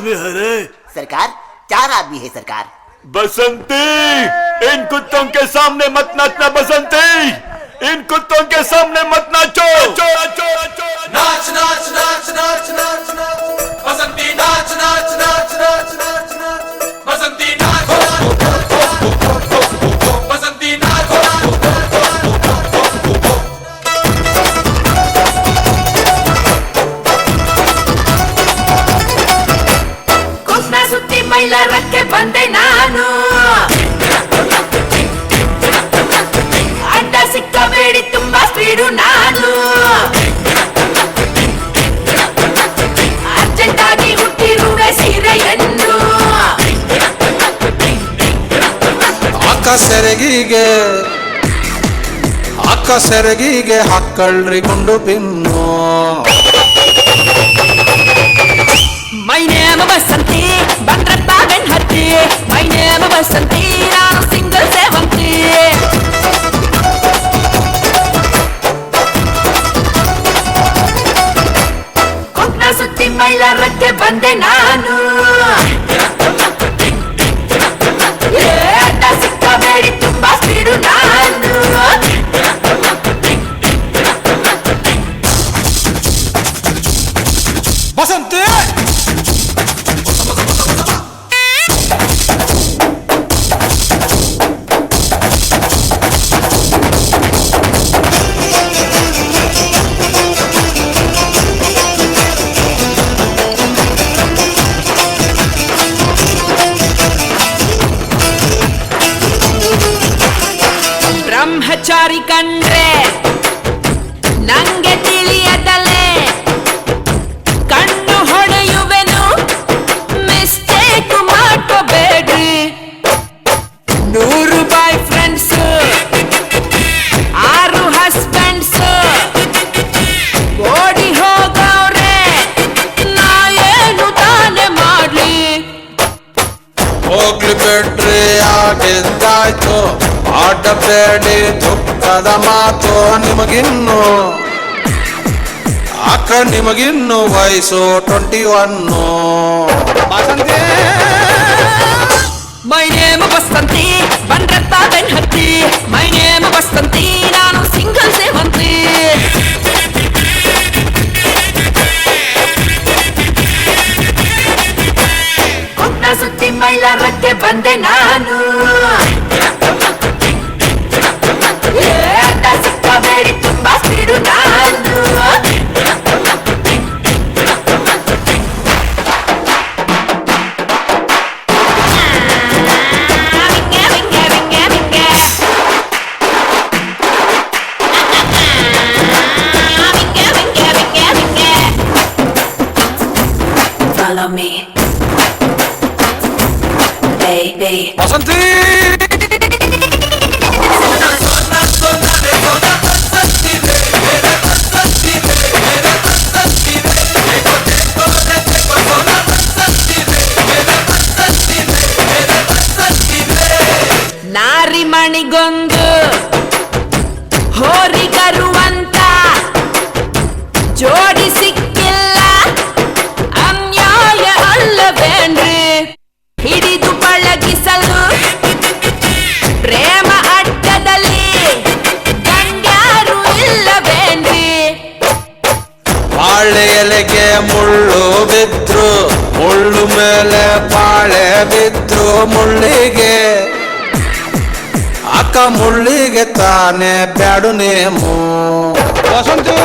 आदमी है रे। सरकार चार आदमी है सरकार। बसंती इन कुत्तों के सामने मत नाचना बसंती। इन कुत्तों के सामने मत नाचो। नाचो नाचो नाचो नाच नाच नाच नाच। नाच नाच बसंती नाच नाच नाच नाच। ಸುತ್ತಿ ಮೈಲಾರಕ್ಕೆ ಬಂದೆ ನಾನು. ಅಡ್ಡ ಸಿಕ್ಕಬೇಡಿ ತುಂಬಾ ಸ್ಪೀಡು ನಾನು. ಅರ್ಜೆಂಟ್ ಆಗಿ ಹುಟ್ಟಿರುವೆ ಸೀರೆಯನ್ನು ಅಕ್ಕ ಸೆರಗಿಗೆ ಅಕ್ಕ ಸೆರಗಿಗೆ ಹಾಕಳ್ರಿ ಗುಂಡು ಪಿನ್ನು. ನೇಮ ಬಸಂತಿ ನಾನು ಸಿಂಗಲ್ ಸೇವಂತಿ ಕುಸ್ನ ಸುತ್ತಿ ಮೈಲಾರಕ್ಕೆ ಬಂದೆ ನಾನು ಬ್ರಹ್ಮಚಾರಿ ಕಂಡ್ರೆ ನಂಗೆ ತಿಳಿಯದಲೆ. ಕಣ್ಣು ಹೊಡೆಯುವೆನು, ಮಿಸ್ಟೇಕ್ ಮಾಡ್ಕೋಬೇಡ್ರಿ. ನೂರು ಬಾಯ್ ಫ್ರೆಂಡ್ಸ್, ಆರು ಹಸ್ಬೆಂಡ್ಸ್, ಓಡಿ ಹೋಗವ್ರೆ, ನಾ ಏನು ತಾನೆ ಮಾಡ್ಲಿ. ಹೋಗ್ಲಿ ಬಿಡ್ರಿ ಆಗಿದ್ದಾಯ್ತು ಆಡಬೇಡಿ ದುಃಖದ ಮಾತು ನಿಮಗಿನ್ನು ಅಕ್ಕ ನಿಮಗಿನ್ನು ವಯಸ್ಸು twenty one Basanti my name ಬಸ್ತಂತಿ ಬಂದ್ರಪ್ಪ ಬೆನ್ ಹತ್ತಿ ಮೈ ನೇಮ ಬಸ್ತಂತಿ ನಾನು ಸಿಂಗಲ್ ಸೇವಂತಿ ಕುಟ್ಟ ಸುತ್ತಿ ಮೈಲಾರಕ್ಕೆ ಬಂದೆ ನಾನು Follow me, baby. ಬಸಂತಿ ನಾರಿ ಮಣಿಗೊಂದು ಹೋರಿಗರುವಂತ ಜೋಡಿ ಮುಳ್ಳು ಬಿದ್ರು ಮುಳ್ಳು ಮೇಲೆ ಪಾಳೆ ಬಿದ್ರು ಮುಳ್ಳಿಗೆ. ಅಕ್ಕ ಮುಳ್ಳಿಗೆ ತಾನೇ ಬ್ಯಾಡು ನೇಮು. ಬಸಂತಿ